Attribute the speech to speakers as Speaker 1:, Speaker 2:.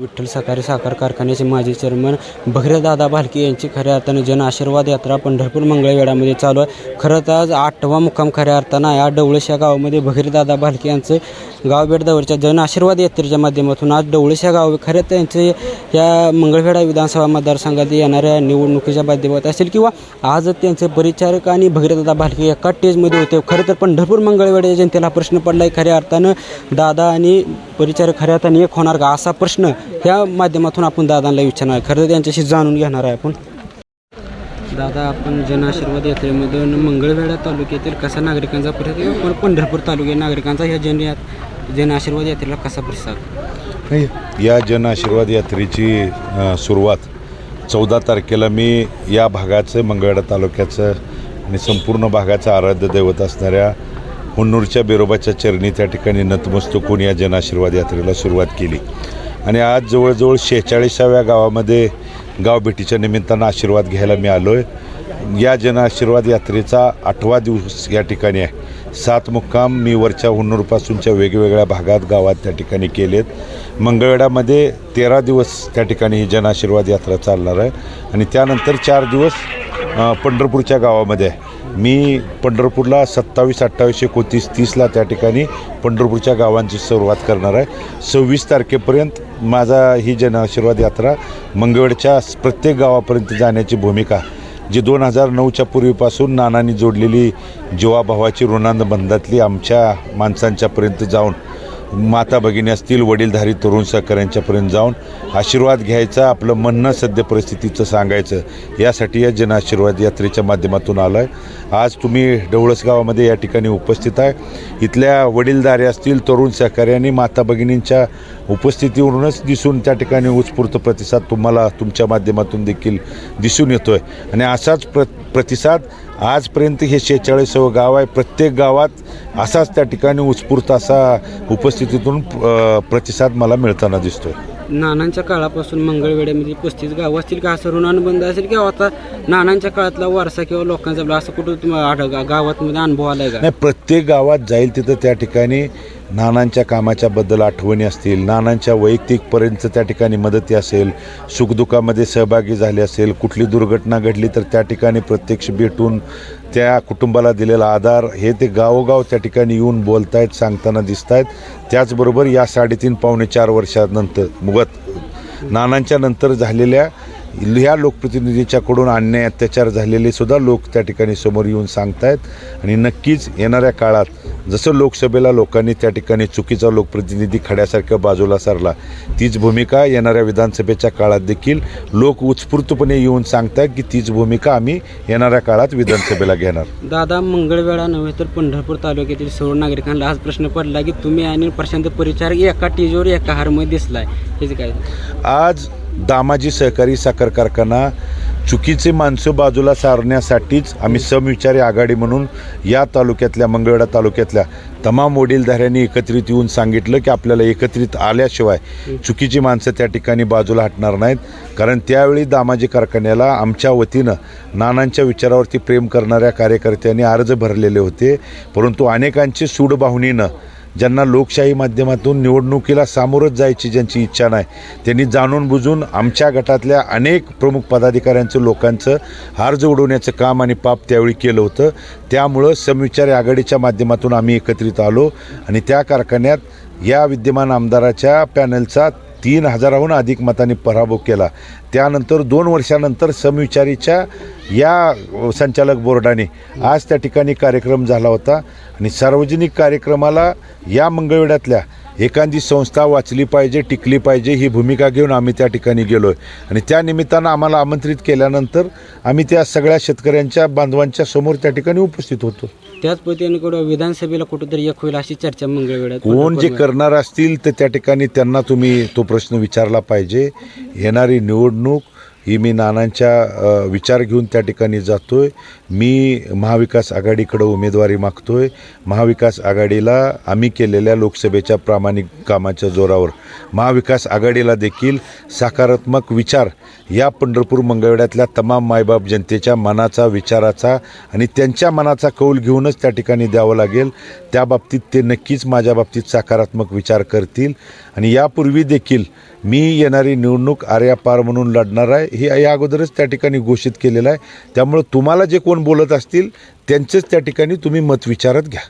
Speaker 1: विठ्ठल सहकारी साखर कारखान्याचे माजी चेअरमन भगीरदादा भालके यांची खऱ्या अर्थानं जन आशीर्वाद यात्रा पंढरपूर मंगळवेढामध्ये चालू आहे. खरं तर आज आठवा मुक्काम खऱ्या अर्थानं या डवळेश या गावामध्ये भगीरदादा भालके यांचं गाव बेटदावरच्या जन आशीर्वाद यात्रेच्या माध्यमातून आज डवळेश या गाव खरं तर यांचे या मंगळवेढा विधानसभा मतदारसंघात येणाऱ्या निवडणुकीच्या माध्यमात असेल किंवा आज त्यांचे परिचारक आणि भगीरदादा भालके एका टेजमध्ये होते. खरं तर पंढरपूर मंगळवेड्या जनतेला प्रश्न पडला आहे खऱ्या अर्थानं दादा आणि परिचारक खऱ्या अर्थाने एक होणार का? असा प्रश्न ह्या माध्यमातून आपण दादांना विचारणार आहे. खरं तर त्यांच्याशी जाणून घेणार आहे आपण. दादा आपण जन आशीर्वाद यात्रेमधून मंगळवेढा तालुक्यातील कसा नागरिकांचा प्रतिसाद पण पंढरपूर तालुक्यात नागरिकांचा ह्या जन जनआशीर्वाद जन आशीर्वाद यात्रेला कसा प्रतिसाद
Speaker 2: या जन आशीर्वाद यात्रेची सुरुवात चौदा तारखेला मी या भागाचं मंगळवेढा तालुक्याचं आणि संपूर्ण भागाचं आराध्य दैवत असणाऱ्या हुन्नूरच्या बिरोबाच्या चरणी त्या ठिकाणी नतमस्तक होऊन या जन आशीर्वाद यात्रेला सुरुवात केली. आणि आज जवळजवळ शेहेचाळीसाव्या गावामध्ये गावभेटीच्या निमित्तानं आशीर्वाद घ्यायला मी आलो आहे या जन आशीर्वाद यात्रेचा आठवा दिवस या ठिकाणी आहे. सात मुक्काम मी वरच्या हुन्नूरपासूनच्या वेगवेगळ्या भागात गावात त्या ठिकाणी केलेत. मंगळवेडामध्ये तेरा दिवस त्या ठिकाणी ही जन आशीर्वाद यात्रा चालणार आहे. आणि त्यानंतर चार दिवस पंढरपूरच्या गावामध्ये आहे. मी पंढरपूरला सत्तावीस अठ्ठावीस एकोणतीस तीसला त्या ठिकाणी पंढरपूरच्या गावांची सुरुवात करणार आहे. सव्वीस तारखेपर्यंत माझा ही जन आशीर्वाद यात्रा मंगळवेडच्या प्रत्येक गावापर्यंत जाण्याची भूमिका. जी दोन हजार नऊच्या पूर्वीपासून नानांनी जोडलेली जीवाभावाची ऋणांद बंधातली आमच्या माणसांच्यापर्यंत जाऊन माता भगिनी असतील वडीलधारी तरुण सहकाऱ्यांच्यापर्यंत जाऊन आशीर्वाद घ्यायचा आपलं म्हणणं सद्य परिस्थितीचं सांगायचं यासाठी या जन आशीर्वाद यात्रेच्या माध्यमातून आलो आहे आज तुम्ही डवळस गावामध्ये या ठिकाणी उपस्थित आहे. इथल्या वडीलधारे असतील तरुण सहकारी आणि माता भगिनींच्या उपस्थितीवरूनच दिसून त्या ठिकाणी उत्स्फूर्त प्रतिसाद तुम्हाला तुमच्या माध्यमातून देखील दिसून येतो आहे आणि असाच प्र प्रतिसाद. आजपर्यंत हे शेहेचाळीसावं गाव आहे. प्रत्येक गावात असाच त्या ठिकाणी उत्स्फूर्त असा उपस्थितीतून प्रतिसाद मला मिळताना दिसतोय.
Speaker 1: नानांच्या काळापासून मंगळवेढ्यामध्ये पस्तीस गावं असतील का? असं ऋणानुबंध असेल किंवा आता नानांच्या काळातला वारसा किंवा लोकांचा असं कुठं तुम्हाला आढळ गावात मध्ये अनुभव आलाय का?
Speaker 2: नाही प्रत्येक गावात जाईल तिथं त्या ठिकाणी नानांच्या कामाच्या बद्दल आठवणी असतील नानांच्या वैयक्तिकपर्यंत त्या ठिकाणी मदती असेल सुखदुःखामध्ये सहभागी झाले असेल कुठली दुर्घटना घडली तर त्या ठिकाणी प्रत्यक्ष भेटून त्या कुटुंबाला दिलेला आधार हे ते गावोगाव त्या ठिकाणी येऊन बोलतायत सांगताना दिसत आहेत त्याचबरोबर या साडेतीन पावणे चार वर्षानंतर मुगत नानांच्या नंतर झालेल्या ह्या लोकप्रतिनिधीच्याकडून अन्याय अत्याचार झालेले सुद्धा लोक त्या ठिकाणी समोर येऊन सांगतायत. आणि नक्कीच येणाऱ्या काळात जसं लोकसभेला लोकांनी त्या ठिकाणी चुकीचा लोकप्रतिनिधी खड्यासारख्या बाजूला सरला तीच भूमिका येणाऱ्या विधानसभेच्या काळात देखील लोक उत्स्फूर्तपणे येऊन सांगतायत की तीच भूमिका आम्ही येणाऱ्या काळात विधानसभेला घेणार.
Speaker 1: दादा मंगळवेढा नव्हे तर पंढरपूर तालुक्यातील सर्व नागरिकांना आज प्रश्न पडला की तुम्ही आणि प्रशांत परिचारक एका टीजवर एका हारमध्ये दिसलाय. हेच काय?
Speaker 2: आज दामाजी सहकारी साखर कारखाना चुकीचे माणसं बाजूला सारण्यासाठीच आम्ही समविचारी आघाडी म्हणून या तालुक्यातल्या मंगळवेढा तालुक्यातल्या तमाम वडीलधाऱ्यांनी एकत्रित येऊन सांगितलं की आपल्याला एकत्रित आल्याशिवाय चुकीची माणसं त्या ठिकाणी बाजूला हटणार नाहीत. कारण त्यावेळी दामाजी कारखान्याला आमच्या वतीनं नानांच्या विचारावरती प्रेम करणाऱ्या कार्यकर्त्यांनी अर्ज भरलेले होते. परंतु अनेकांची सूडबाहुनीनं ज्यांना लोकशाही माध्यमातून निवडणुकीला सामोरंच जायची ज्यांची इच्छा नाही त्यांनी जाणून बुजून आमच्या गटातल्या अनेक प्रमुख पदाधिकाऱ्यांचं लोकांचं हार उडवण्याचं काम आणि पाप त्यावेळी केलं होतं. त्यामुळं समविचारी आघाडीच्या माध्यमातून आम्ही एकत्रित आलो आणि त्या कारखान्यात या विद्यमान आमदाराच्या पॅनलचा तीन हजाराहून अधिक मतांनी पराभव केला. त्यानंतर दोन वर्षानंतर समविचारीच्या या संचालक बोर्डाने आज त्या ठिकाणी कार्यक्रम झाला होता. आणि सार्वजनिक कार्यक्रमाला या मंगळवेढ्यातल्या एखादी संस्था वाचली पाहिजे टिकली पाहिजे ही भूमिका घेऊन आम्ही त्या ठिकाणी गेलो आहे आणि त्या निमित्तानं आम्हाला आमंत्रित केल्यानंतर आम्ही त्या सगळ्या शेतकऱ्यांच्या बांधवांच्या समोर त्या ठिकाणी उपस्थित होतो.
Speaker 1: त्याच पद्धतीने विधानसभेला कुठंतरी एक होईल अशी चर्चा मंगळवेढ्यात
Speaker 2: कोण जे करणार असतील तर त्या ठिकाणी त्यांना तुम्ही तो प्रश्न विचारला पाहिजे. येणारी निवडणूक ही मी नानांच्या विचार घेऊन त्या ठिकाणी जातोय. मी महाविकास आघाडीकडं उमेदवारी मागतोय. महाविकास आघाडीला आम्ही केलेल्या लोकसभेच्या प्रामाणिक कामाच्या जोरावर. महाविकास आघाडीला देखील सकारात्मक विचार या पंढरपूर मंगळवेड्यातल्या तमाम मायबाप जनतेच्या मनाचा विचाराचा आणि त्यांच्या मनाचा कौल घेऊनच त्या ठिकाणी द्यावं लागेल. त्या बाबतीत ते नक्कीच माझ्या बाबतीत सकारात्मक विचार करतील. आणि यापूर्वी देखील मी येणारी निवडणूक आर्यापार म्हणून लढणार आहे. हे या अगोदरच त्या ठिकाणी घोषित केलेलं आहे. त्यामुळं तुम्हाला जे कोण बोलत असतील त्यांचंच त्या ठिकाणी तुम्ही मत विचारत घ्या.